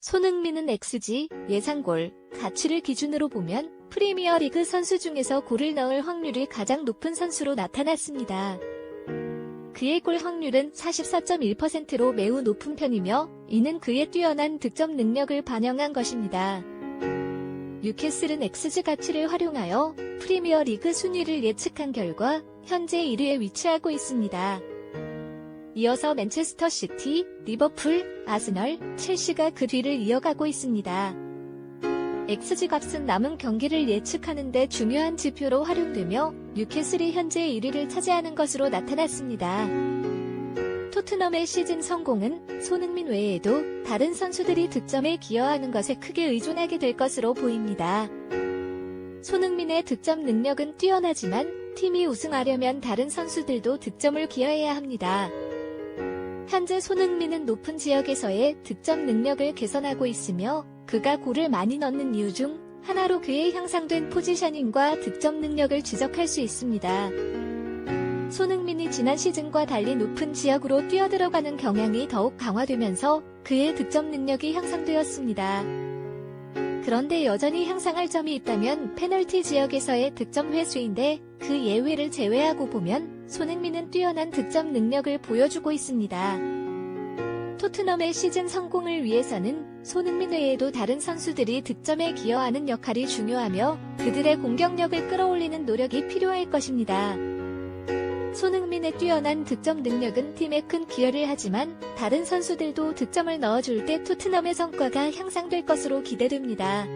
손흥민은 XG, 예상골, 가치를 기준으로 보면 프리미어리그 선수 중에서 골을 넣을 확률이 가장 높은 선수로 나타났습니다. 그의 골 확률은 44.1%로 매우 높은 편이며 이는 그의 뛰어난 득점 능력을 반영한 것입니다. 뉴캐슬은 XG 가치를 활용하여 프리미어 리그 순위를 예측한 결과 현재 1위에 위치하고 있습니다. 이어서 맨체스터 시티, 리버풀, 아스널, 첼시가 그 뒤를 이어가고 있습니다. XG 값은 남은 경기를 예측하는 데 중요한 지표로 활용되며 뉴캐슬이 현재 1위를 차지하는 것으로 나타났습니다. 토트넘의 시즌 성공은 손흥민 외에도 다른 선수들이 득점에 기여하는 것에 크게 의존하게 될 것으로 보입니다. 손흥민의 득점 능력은 뛰어나지만 팀이 우승하려면 다른 선수들도 득점을 기여해야 합니다. 현재 손흥민은 높은 지역에서의 득점 능력을 개선하고 있으며 그가 골을 많이 넣는 이유 중 하나로 그의 향상된 포지셔닝과 득점 능력을 지적할 수 있습니다. 손흥민이 지난 시즌과 달리 높은 지역으로 뛰어들어가는 경향이 더욱 강화되면서 그의 득점 능력이 향상되었습니다. 그런데 여전히 향상할 점이 있다면 페널티 지역에서의 득점 회수인데 그 예외를 제외하고 보면 손흥민은 뛰어난 득점 능력을 보여주고 있습니다. 토트넘의 시즌 성공을 위해서는 손흥민 외에도 다른 선수들이 득점에 기여하는 역할이 중요하며 그들의 공격력을 끌어올리는 노력이 필요할 것입니다. 손흥민의 뛰어난 득점 능력은 팀에 큰 기여를 하지만 다른 선수들도 득점을 넣어줄 때 토트넘의 성과가 향상될 것으로 기대됩니다.